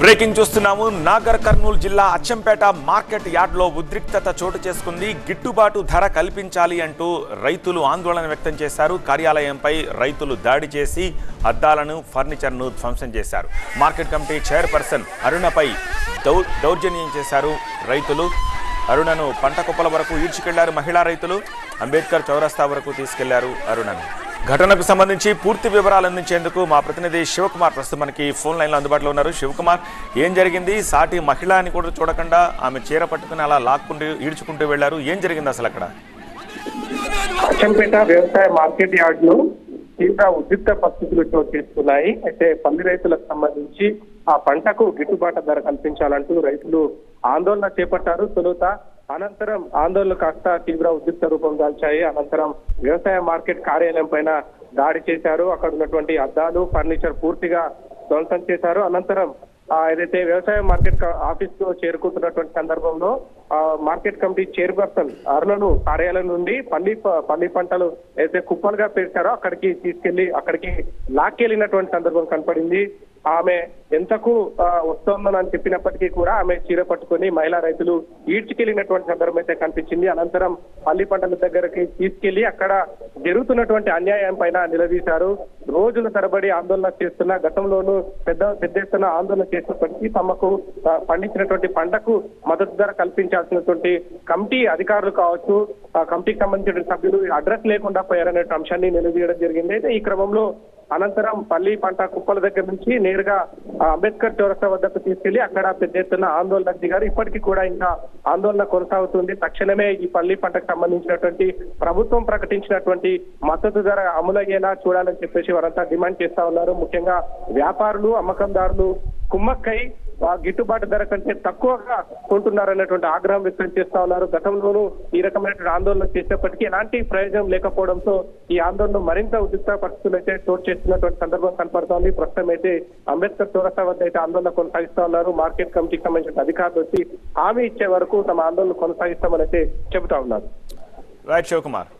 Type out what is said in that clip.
Breaking చూస్తున్నాము. నాగర్ కర్నూలు జిల్లా Achampet market యార్డ్లో ఉద్రిక్తత చోటు చేసుకుంది. గిట్టుబాటు ధర కల్పించాలి అంటూ రైతులు ఆందోళన వ్యక్తం చేశారు. కార్యాలయంపై రైతులు దాడి చేసి అద్దాలను ఫర్నిచర్ను ధ్వంసం చేశారు. మార్కెట్ కమిటీ చైర్పర్సన్ అరుణపై దౌ దౌర్జన్యం చేశారు రైతులు. అరుణను పంట కుప్పల వరకు ఈడ్చుకెళ్ళారు మహిళా రైతులు. అంబేద్కర్ చౌరస్తా వరకు తీసుకెళ్ళారు అరుణను. ఘటనకు సంబంధించి పూర్తి వివరాలు అందించేందుకు మా ప్రతినిధి శివకుమార్ ప్రస్తుతం మనకి ఫోన్ లైన్లో అందుబాటులో ఉన్నారు. శివకుమార్ ఏం జరిగింది? సాటి మహిళ అని కూడా చూడకుండా ఆమె చీర పట్టుకుని అలా లాక్కుంటూ ఈడ్చుకుంటూ వెళ్ళారు ఏం జరిగింది అసలు అక్కడ? అచ్చంపేట వ్యవసాయ మార్కెట్ యార్డ్లు తీవ్ర ఉద్రిక్త పరిస్థితులు చోటు చేసుకున్నాయి. అయితే పంది రైతులకు సంబంధించి ఆ పంటకు గిట్టుబాటు ధర కల్పించాలంటూ రైతులు ఆందోళన చేపట్టారు. తొలుత అనంతరం ఆందోళనలు కాస్త తీవ్ర ఉద్రిక్త రూపం దాల్చాయి. అనంతరం వ్యవసాయ మార్కెట్ కార్యాలయం పైన దాడి చేశారు. అక్కడ ఉన్నటువంటి అద్దాలు ఫర్నిచర్ పూర్తిగా ధ్వంసం చేశారు. అనంతరం ఏదైతే వ్యవసాయ మార్కెట్ ఆఫీస్లో చేరుకుంటున్నటువంటి సందర్భంలో ఆ, మార్కెట్ కమిటీ చైర్పర్సన్ అరులను కార్యాలయం నుండి పల్లి పల్లి పంటలు ఏదైతే కుప్పలుగా పేర్చారో అక్కడికి తీసుకెళ్ళి అక్కడికి లాక్కెళ్ళినటువంటి సందర్భం కనపడింది. ఆమె ఎంతకు ఆ, వస్తోందని చెప్పినప్పటికీ కూడా ఆమె చీర పట్టుకొని మహిళా రైతులు ఈడ్చుకెళ్ళినటువంటి సందర్భం అయితే కనిపించింది. అనంతరం పల్లి పంటల దగ్గరకి తీసుకెళ్ళి అక్కడ జరుగుతున్నటువంటి అన్యాయం పైన నిలదీశారు. రోజుల తరబడి ఆందోళన చేస్తున్న గతంలోనూ పెద్ద పెద్ద ఎత్తున ఆందోళన చేసినప్పటికీ తమకు పండించినటువంటి పంటకు మద్దతు ధర కల్పించాల్సినటువంటి కమిటీ అధికారులు కావచ్చు ఆ కమిటీకి సంబంధించిన సభ్యులు అడ్రస్ లేకుండా పోయారనే అంశాన్ని నిలదీయడం జరిగింది. అయితే ఈ క్రమంలో అనంతరం పల్లి పంట కుప్పల దగ్గర నుంచి నేరుగా అంబేద్కర్ చౌరస్తా వద్దకు తీసుకెళ్ళి అక్కడ పెద్ద ఎత్తున ఆందోళన దిగారు ఇప్పటికీ కూడా ఇంకా ఆందోళన కొనసాగుతుంది. తక్షణమే ఈ పల్లి పంటకు సంబంధించినటువంటి ప్రభుత్వం ప్రకటించినటువంటి మద్దతు ధర అమలయ్యేలా చూడాలని చెప్పేసి వారంతా డిమాండ్ చేస్తా ఉన్నారు. ముఖ్యంగా వ్యాపారులు అమ్మకందారులు కుమ్మక్కై గిట్టుబాటు ధర కంటే తక్కువగా కొంటున్నారనేటువంటి ఆగ్రహం వ్యక్తం చేస్తా ఉన్నారు. గతంలోనూ ఈ రకమైనటువంటి ఆందోళన చేసినప్పటికీ ఎలాంటి ప్రయోజనం లేకపోవడంతో ఈ ఆందోళన మరింత ఉద్రిక్త పరిస్థితులు అయితే చోటు చేస్తున్నటువంటి సందర్భం కనపడుతోంది. ప్రస్తుతం అయితే అంబేద్కర్ చౌరస్తా వద్ద అయితే ఆందోళన కొనసాగిస్తా ఉన్నారు. మార్కెట్ కమిటీకి సంబంధించిన అధికారులు వచ్చి హామీ ఇచ్చే వరకు తమ ఆందోళన కొనసాగిస్తామని అయితే చెబుతా ఉన్నారు. రైట్ శివకుమార్.